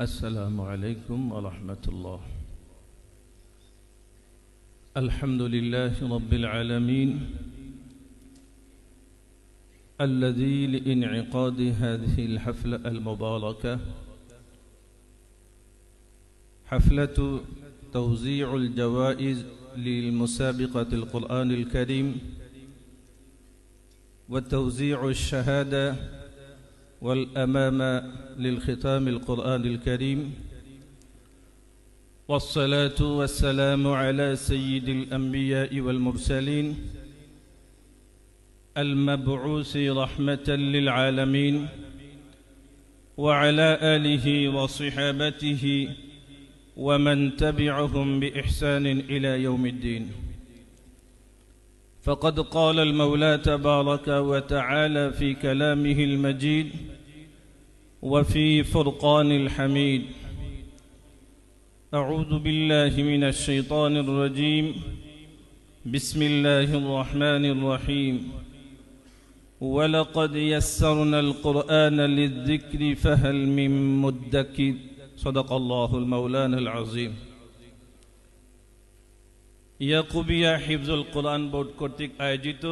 السلام عليكم ورحمة الله. الحمد لله رب العالمين الذي لإنعقاد هذه الحفلة المباركة حفلة توزيع الجوائز للمسابقة القرآن الكريم وتوزيع الشهادة والأمامة للختام القرآن الكريم والصلاة والسلام على سيد الأنبياء والمرسلين المبعوث رحمة للعالمين وعلى آله وصحابته ومن تبعهم بإحسان إلى يوم الدين. فقد قال المولى تبارك وتعالى في كلامه المجيد وفي فرقان الحميد. أعوذ بالله من الشيطان الرجيم. بسم الله الرحمن الرحيم. ولقد يسرنا القرآن للذكر فهل من مدكر؟ صدق الله المولانا العظيم. ইয়াকুবিয়া হিফজুল কোরআন board কর্তৃক আয়োজিত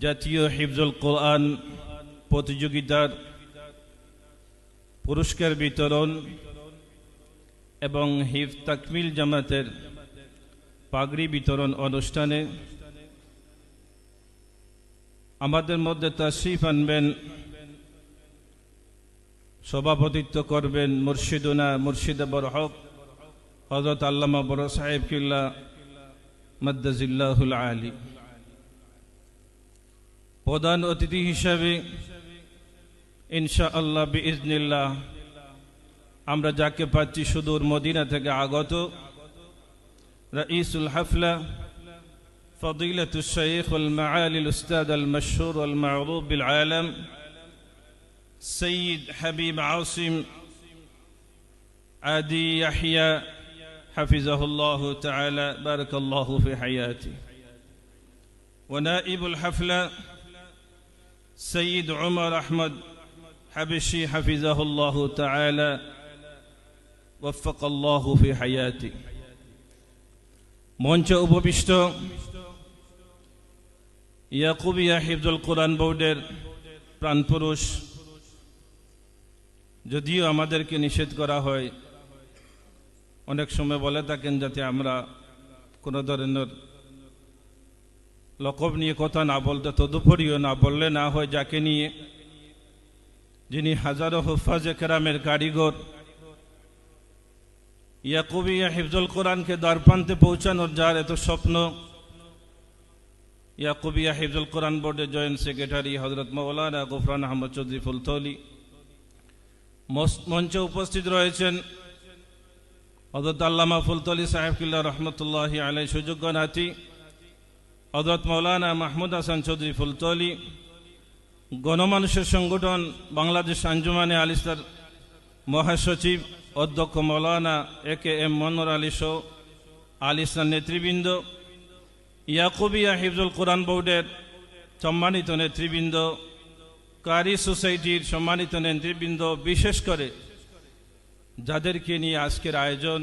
জাতীয় হিফজুল কোরআন প্রতিযোগিতার পুরস্কার বিতরণ এবং হিফ তাকমিল জামাতের পাগড়ি বিতরণ অনুষ্ঠানে আমাদের মধ্যে তাশরিফ আনবেন, সভাপতিত্ব করবেন মুর্শিদুনা মুর্শিদাবর বরহক হজরত আল্লামা বড় সাহেব কিল্লা মদ্দাজিল্লাহুল আলী প্রধান অতিথি হিসাবে ইনশা আল্লাহ বিজনিল্লাহ আমরা যাকে পাচ্ছি সুদূর মদিনা থেকে আগত রঈসুল হাফলা فضيلة الشيخ والمعالي الأستاذ المشهور والمعروف بالعالم سيد حبيب عاصم عادي يحيى حفظه الله تعالى بارك الله في حياته ونائب الحفلة سيد عمر أحمد حبشي حفظه الله تعالى وفق الله في حياته মঞ্চে উপবিষ্ট ইয়াকুবিয়া হিফজুল কোরআন বোর্ডের প্রাণপুরুষ যদিও আমাদেরকে নিষেধ করা হয় অনেক সময় বলে থাকেন যাতে আমরা কোনো ধরনের লকব নিয়ে কথা না বলতে, তদুপরিও না বললে না হয় যাকে নিয়ে। যিনি হাজারো হুফাজে কেরামের কারিগর ইয়াকুবিয়া হিফজুল কোরআনকে দ্বারপ্রান্তে পৌঁছানোর যার এত স্বপ্ন ইয়াকুবিয়া হিফজুল কোরআন বোর্ডের জয়েন্ট সেক্রেটারি হজরত মৌলানা গুফরান আহমদ চৌধুরী ফুলতলি মঞ্চে উপস্থিত রয়েছেন। হজরত আল্লামা ফুলতলি সাহেবকিল্লা রহমতুল্লাহ আলাই সুযোগ্য নাতি। হজরত মৌলানা মাহমুদ হাসান চৌধুরী ফুলতলি, গণমানুষের সংগঠন বাংলাদেশ আঞ্জুমানে আলিস্তার মহাসচিব, অধ্যক্ষ মৌলানা A K M Munawar Ali show Alistar নেতৃবৃন্দ, ইয়াকুবিয়া হিফজুল কোরআন বোর্ডের সম্মানিত নেতৃবৃন্দ, কারি সোসাইটির সম্মানিত নেতৃবৃন্দ, বিশেষ করে যাদেরকে নিয়ে আজকের আয়োজন,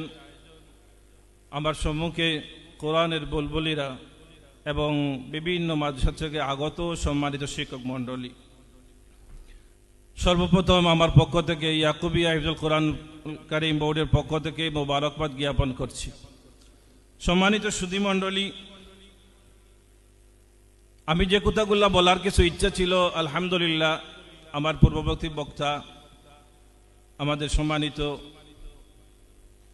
আমার সম্মুখে কোরআনের বুলবুলিরা এবং বিভিন্ন মাদ্রাসা থেকে আগত সম্মানিত শিক্ষক মণ্ডলী। সর্বপ্রথম আমার পক্ষ থেকে ইয়াকুবি হিফজুল কোরআন কারিম বোর্ডের পক্ষ থেকে মোবারকবাদ জ্ঞাপন করছি। সম্মানিত সুধী মণ্ডলী, আমি যে কথাগুলো বলার কিছু ইচ্ছা ছিল, আলহামদুলিল্লাহ, আমার পূর্ববর্তী বক্তা আমাদের সম্মানিত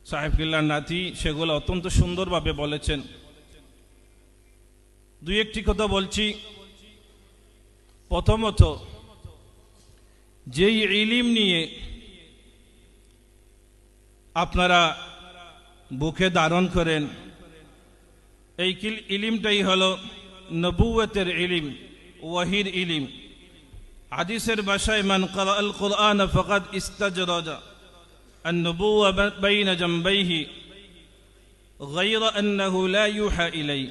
সাহেব কিল্লার নাতি, সেগুলো অত্যন্ত সুন্দরভাবে বলেছেন। দুই একটি কথা বলছি। প্রথমত, যেই ইলিম নিয়ে আপনারা বুকে ধারণ করেন, এই ইলিমটাই হল নবুয়তের ইলিম, ওয়াহির ইলিম। হাদিসের ভাষায় মান করা আল কোরআন ফকাত ইস্তাজরাজা النبوة بين جنبيه غير أنه لا يوحى إليه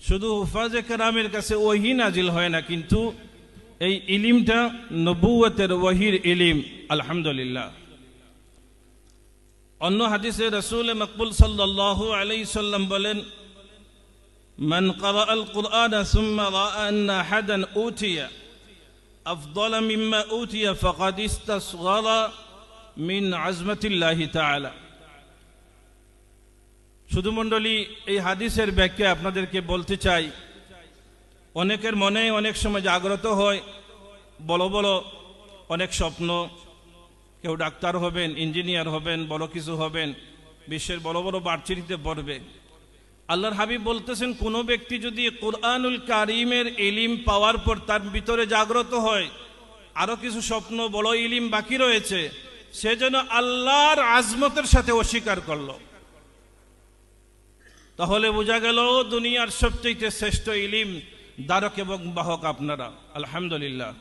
শুধু হুফাজে কেরামের কাছে ওহি নাজিল হয় না কিন্তু এই ইলিমটা নবুয়তের ওয়াহির ইলিম আলহামদুলিল্লাহ অন্য হাদিসে রসুল মকবুল সাল্লাল্লাহু আলাইহি সাল্লাম বলেন من قرأ القرآن ثم رأى أن أحدا أوتي أفضل مما أوتي فقد استصغر من عزمة الله تعالى শুধু মণ্ডলী এই হাদিসের ব্যাখ্যা আপনাদেরকে বলতে চাই অনেকের মনে অনেক সময় জাগ্রত হয় বড় বড় অনেক স্বপ্ন কেউ ডাক্তার হবেন ইঞ্জিনিয়ার হবেন বড় কিছু হবেন বিশ্বের বড় বড় বাড়চিরিতে পড়বে আল্লাহর হাবিব বলতেছেন, কোনো ব্যক্তি যদি কোরআনুল কারিমের ইলিম পাওয়ার পর তার ভিতরে জাগ্রত হয়, আরও কিছু স্বপ্ন, বড় ইলিম বাকি রয়েছে, সে যেন আল্লাহর আজমতের সাথে অস্বীকার করল। তাহলে বোঝা গেল, দুনিয়ার সবচেয়ে শ্রেষ্ঠ ইলিম দ্বারক এবং বাহক আপনারা। আলহামদুলিল্লাহ।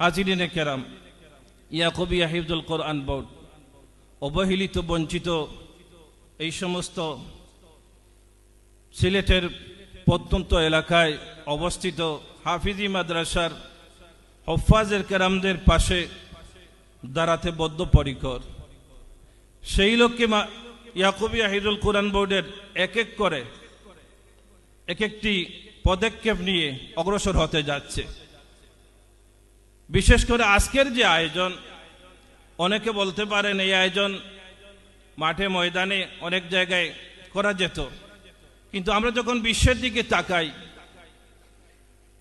হাজিরিনে কেরাম, ইয়াকুবি আহিবুল কোরআন বোর্ড, অবহেলিত, বঞ্চিত, এই সমস্ত সিলেটের প্রত্যন্ত এলাকায় অবস্থিত হাফিজি মাদ্রাসার হফাজের কেরামদের পাশে দাঁড়াতে বদ্ধপরিকর। সেই লোককে ইয়াকুবি আহিদুল কোরআন বোর্ডের এক এক করে এক একটি পদক্ষেপ নিয়ে অগ্রসর হতে যাচ্ছে। বিশেষ করে আজকের যে আয়োজন, অনেকে বলতে পারেন এই আয়োজন মাঠে ময়দানে অনেক জায়গায় করা যেত। কিন্তু আমরা যখন বিশ্বের দিকে তাকাই,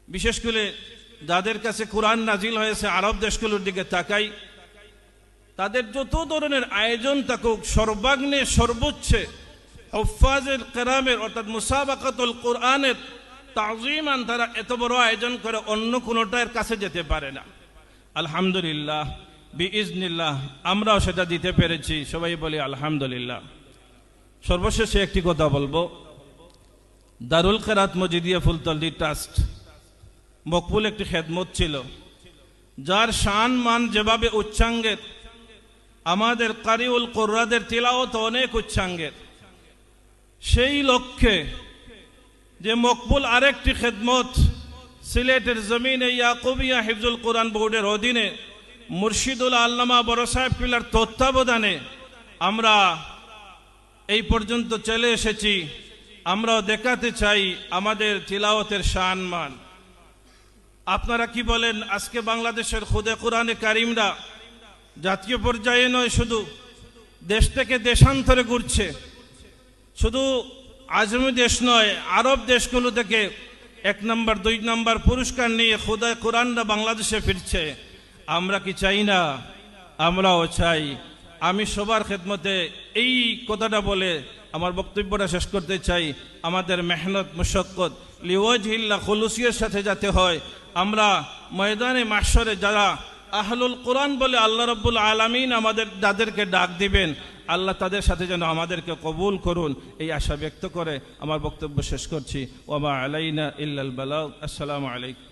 বিশেষ করে যাদের কাছে কোরআন নাজিল হয়েছে, আরব দেশগুলোর দিকে তাকাই, তাদের যত ধরনের আয়োজন থাকুক, সর্বাগ্নে সর্বোচ্চে হফাজের কেরামের, অর্থাৎ মুসাবাকাতুল কোরআনের তাজিমান তারা এত বড় আয়োজন করে, অন্য কোনোটার কাছে যেতে পারে না। আলহামদুলিল্লাহ, বিইজনিল্লাহ, আমরাও সেটা দিতে পেরেছি। সবাই বলি আলহামদুলিল্লাহ। সর্বশেষে একটি কথা বলব দারুল খেরাত মজিদিয়া ফুলতল্লি ট্রাস্ট। মকবুল একটি খেদমত ছিল, যার শান মান যেভাবে উচ্চাঙ্গের আমাদের কারিউল কোর্রাদের তিলাওত অনেক উচ্চাঙ্গের সেই লক্ষ্যে যে মকবুল আরেকটি খেদমত সিলেটের জমিনে ইয়াকুবিয়া হিফজুল কোরআন বোর্ডের অধীনে মুর্শিদুল আল্লামা বড় সাহেব পিলার তত্ত্বাবধানে আমরা এই পর্যন্ত চলে এসেছি। আমরাও দেখাতে চাই আমাদের তিলাওয়াতের শান মান আপনারা কি বলেন, আজকে বাংলাদেশের খুদে কোরআনে কারিমরা জাতীয় পর্যায়ে নয়, শুধু দেশ থেকে দেশান্তরে ঘুরছে। শুধু আজমি দেশ নয়, আরব দেশগুলো থেকে এক নম্বর, দুই নম্বর পুরস্কার নিয়ে খুদা কোরআনরা বাংলাদেশে ফিরছে। আমরা কি চাই না? আমরাও চাই। আমি সবার খেদমতে এই কথাটা বলে আমার বক্তব্যটা শেষ করতে চাই। আমাদের মেহনত, মুশক্কত, লিওয়াজহিল্লা খলুসিয়ের সাথে যাতে হয়, আমরা ময়দানে মাসরে যারা আহলুল কোরআন বলে আল্লাহ রব্বুল আলমিন আমাদের যাদেরকে ডাক দিবেন, আল্লাহ তাদের সাথে যেন আমাদেরকে কবুল করুন, এই আশা ব্যক্ত করে আমার বক্তব্য শেষ করছি। ওমা আলাইনা ইল্লাল বালাগ। আসসালামু আলাইকুম।